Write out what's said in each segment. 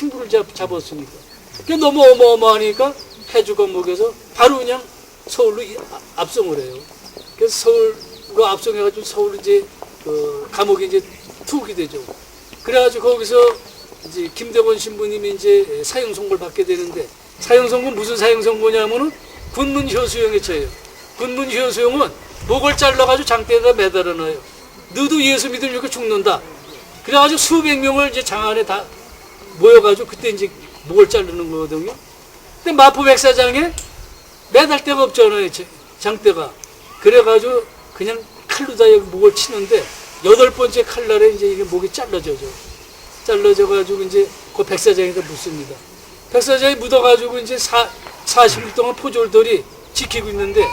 신부를 잡, 잡았으니까. 그게 너무 어마어마하니까 해주 건목에서 바로 그냥 서울로 이- 아- 압송을 해요. 그래서 서울로 압송해가지고 서울 이제 그 감옥에 이제 투옥이 되죠. 그래가지고 거기서 이제 김대건 신부님이 이제 사형 선고를 받게 되는데 사형 선고 무슨 사형 선고냐면은 군문 효수형에 처해요. 군문 효수형은 목을 잘라가지고 장대에다 매달아 놔요. 너도 예수 믿으니까 죽는다. 그래가지고 수백 명을 이제 장 안에 다 모여가지고 그때 이제 목을 자르는 거거든요. 근데 마포 백사장에 매달 데가 없잖아요, 제- 장대가. 그래가지고 그냥 칼로 다 목을 치는데 여덟 번째 칼날에 이제 이게 목이 잘라져죠. 잘라져가지고 이제 그 백사장에다 묻습니다. 백사장에 묻어가지고 이제 사, 40일 동안 포졸들이 지키고 있는데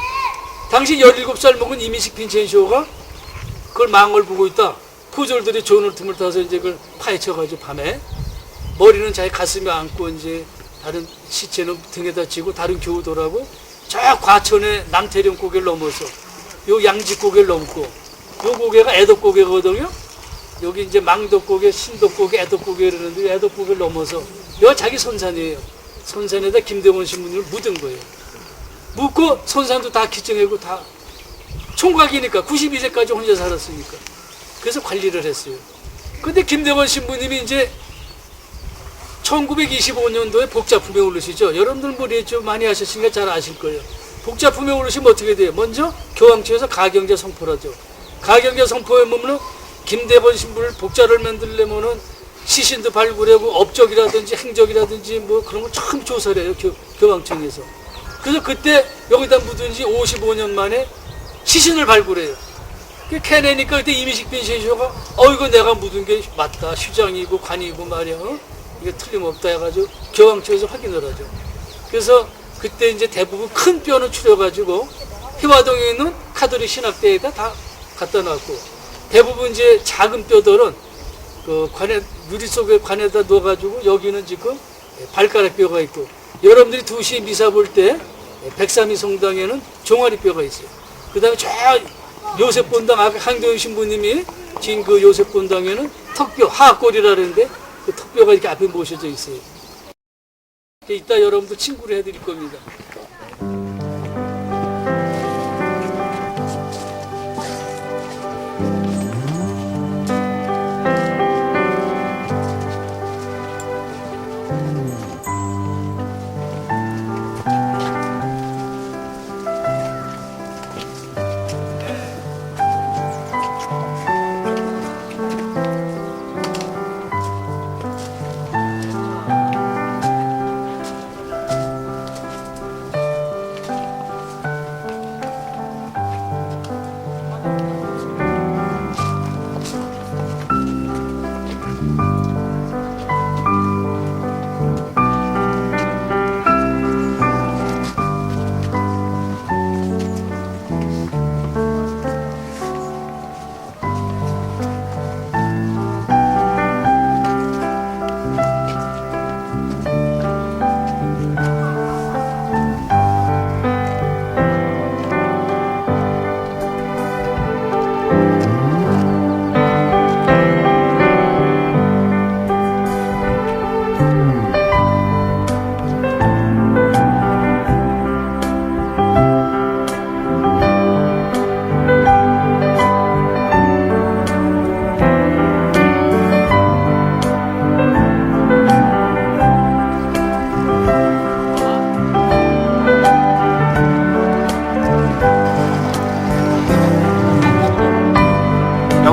당시 17살 먹은 이미식 빈첸쇼가 그걸 망을 보고 있다. 포졸들이 좋은 틈을 타서 이제 그걸 파헤쳐가지고 밤에 머리는 자기 가슴에 안고 이제 다른 시체는 등에다 지고 다른 교우들하고 저 과천의 남태령 고개를 넘어서 요 양지 고개를 넘고 요 고개가 애덕 고개거든요. 여기 이제 망덕 고개, 신덕 고개, 애덕 고개 이러는데 애덕 고개를 넘어서 여기 자기 선산이에요. 선산에다 김대원 신부님을 묻은 거예요. 묻고 선산도 다 기증하고 다 총각이니까 92세까지 혼자 살았으니까 그래서 관리를 했어요. 근데 김대원 신부님이 이제 1925년도에 복자품에 오르시죠. 여러분들 머리에 좀 많이 하셨으니까 잘 아실 거예요. 복자품에 오르시면 어떻게 돼요? 먼저 교황청에서 가경제 선포라죠. 가경제 선포에 보면은 김대원 신부를 복자를 만들려면은 시신도 발굴하고 업적이라든지 행적이라든지 뭐 그런 걸 처음 조사를 해요. 교, 교황청에서. 그래서 그때 여기다 묻은 지 55년 만에 시신을 발굴해요. 그 캐내니까 그때 이미식 빈신쇼가 어 이거 내가 묻은 게 맞다 휴장이고 관이고 말이야 어? 이게 틀림없다 해가지고 교황청에서 확인을 하죠. 그래서 그때 이제 대부분 큰 뼈는 추려가지고 희화동에 있는 카톨릭 신학대에다 다 갖다 놨고 대부분 이제 작은 뼈들은 그 관에 유리 속에 관에다 넣어가지고 여기는 지금 발가락 뼈가 있고 여러분들이 2시에 미사 볼 때 백삼이 성당에는 종아리 뼈가 있어요. 그 다음에 저 요셉 본당 아까 한경희 신부님이 지은 그 요셉 본당에는 턱뼈 하악골이라 그러는데 그 턱뼈가 이렇게 앞에 모셔져 있어요. 이따 여러분도 친구를 해드릴 겁니다.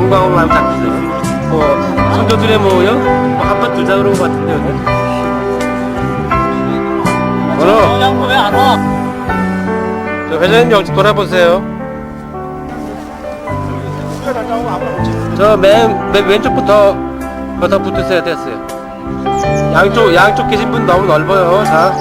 영광을 많이 부탁드려요. 뭐, 손조들의 뭐요? 뭐, 한번 둘다 그런 것 같은데, 오늘. 오늘, 양보 왜안 와? 저 회장님 여기 돌아보세요. 저 맨, 맨 왼쪽부터 거기다 붙으세요. 됐어요. 양쪽, 양쪽 계신 분 너무 넓어요. 자.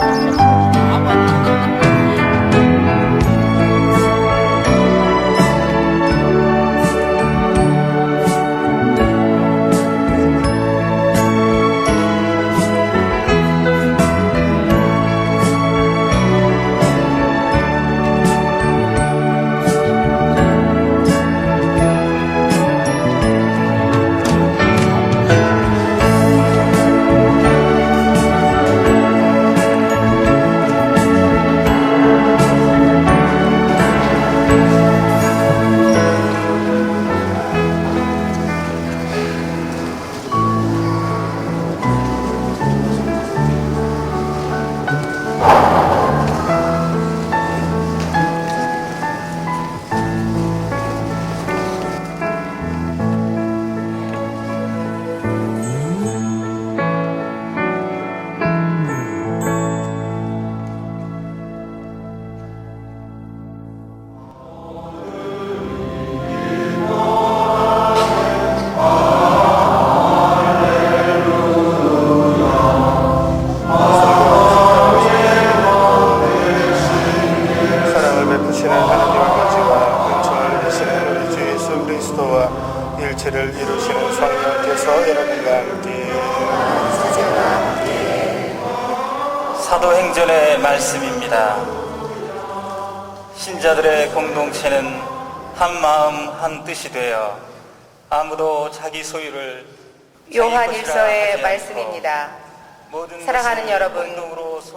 말씀입니다. 신자들의 공동체는 한 마음 한 뜻이 되어 아무도 자기 소유를 요한일서의 말씀입니다. 사랑하는 여러분.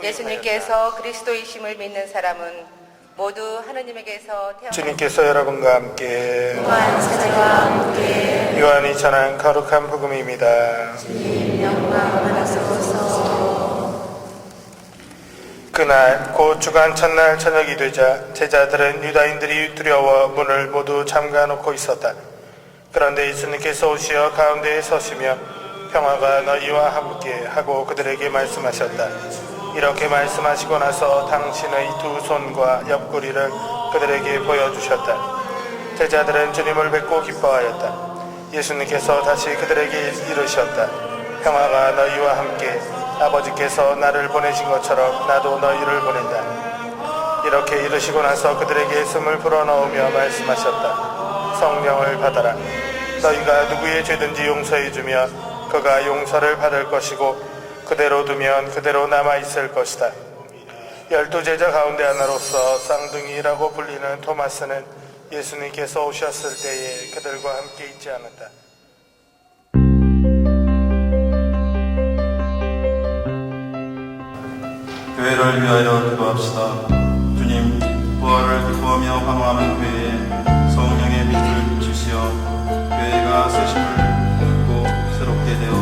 예수님께서 그리스도이심을 믿는 사람은 모두 하느님에게서 태어난 주님께서 여러분과 함께 요한이 전한 거룩한 복음입니다. 그날 곧 주간 첫날 저녁이 되자 제자들은 유다인들이 두려워 문을 모두 잠가 놓고 있었다. 그런데 예수님께서 오시어 가운데에 서시며 평화가 너희와 함께 하고 그들에게 말씀하셨다. 이렇게 말씀하시고 나서 당신의 두 손과 옆구리를 그들에게 보여주셨다. 제자들은 주님을 뵙고 기뻐하였다. 예수님께서 다시 그들에게 이르셨다. 평화가 너희와 함께 아버지께서 나를 보내신 것처럼 나도 너희를 보낸다. 이렇게 이르시고 나서 그들에게 숨을 불어넣으며 말씀하셨다. 성령을 받아라. 너희가 누구의 죄든지 용서해 주며 그가 용서를 받을 것이고 그대로 두면 그대로 남아 있을 것이다. 열두 제자 가운데 하나로서 쌍둥이라고 불리는 토마스는 예수님께서 오셨을 때에 그들과 함께 있지 않았다. 교회를 위하여 기도합시다. 주님, 부활을 기뻐하며 환호하는 교회에 성령의 빛을 주시어 교회가 새심을 얻고 새롭게 되어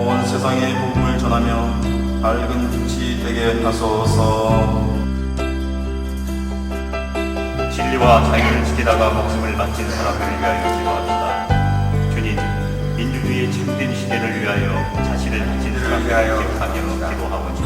온 세상에 복음을 전하며 밝은 빛이 되게 하소서. 진리와 자유를 지키다가 목숨을 바친 사람들을 위하여 기도합시다. 주님, 민주주의의 참된 시대를 위하여 자신을 바친 사람들을 기억하며 기도하오니 정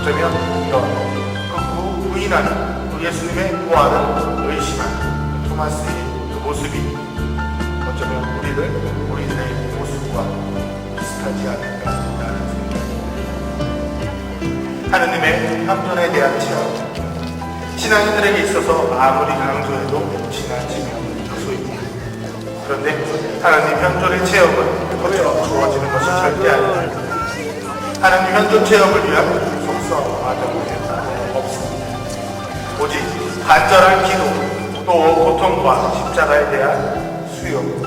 어쩌면 이런 극구 부인하는 그 예수님의 의심하는 그 토마스의 그 모습이 어쩌면 우리를 우리들의 모습과 비슷하지 않을까 라는 생각이 하느님의 형존에 대한 체험 신앙인들에게 있어서 아무리 강조해도 지나치면 다소입니다. 그런데 하나님 현존의 체험은 그처럼 주어지는 것이 절대 아닙니다. 하나님 현존 체험을 위한 과정은 없습니다. 오직 간절한 기도, 또 고통과 십자가에 대한 수용,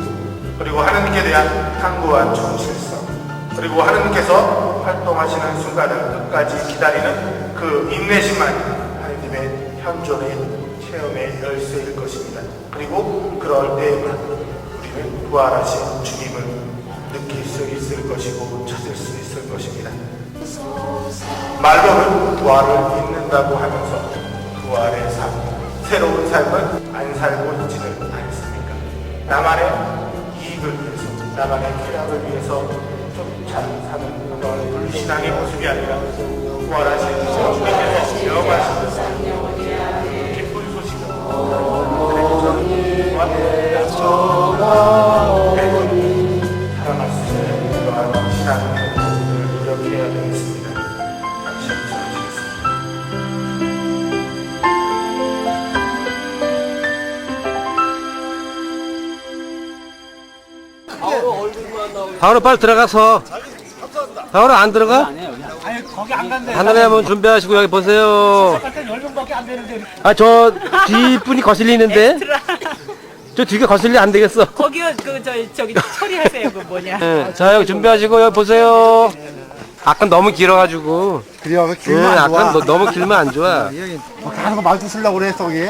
그리고 하나님께 대한 강구한 정실성, 그리고 하나님께서 활동하시는 순간을 끝까지 기다리는 그 인내심만이 하나님의 현존의 체험의 열쇠일 것입니다. 그리고 그럴 때에만 우리는 부활하신 주님을 느낄 수 있을 것이고 말로는 부활을 믿는다고 하면서 부활의 삶, 새로운 삶을 안 살고 있지는 않습니까? 나만의 이익을 위해서, 나만의 쾌락을 위해서 좀잘 사는 그런 불신앙의 모습이 아니라 부활하신 주님께서 체험하시는 기쁜 소식을 그들에게 전합니다. 바로 빨리 들어가서. 바로 안 들어가? 하늘에 한번 준비하시고 여기 보세요. 아저 뒷 분이 거슬리는데? 저 뒤가 거슬리 안 되겠어. 거기요 그저 저기 처리하세요 그 뭐냐 예, 자 여기 준비하시고 여기 보세요. 아까 너무 길어가지고. 그래요. 그 예, 길면 안 좋아. 아까 너, 너무 길면 안 좋아. 뭐 계속 말도 쓰려고 그래, 속이.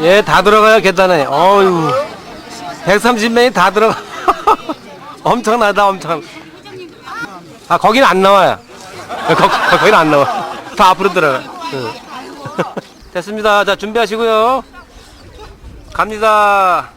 예, 다 들어가요, 계단에. 어유 130명이 다 들어가. 엄청나다, 엄청. 아, 거기는 안 나와요. 거, 거, 거기는 안 나와. 다 앞으로 들어가. 응. 됐습니다. 자, 준비하시고요. 갑니다.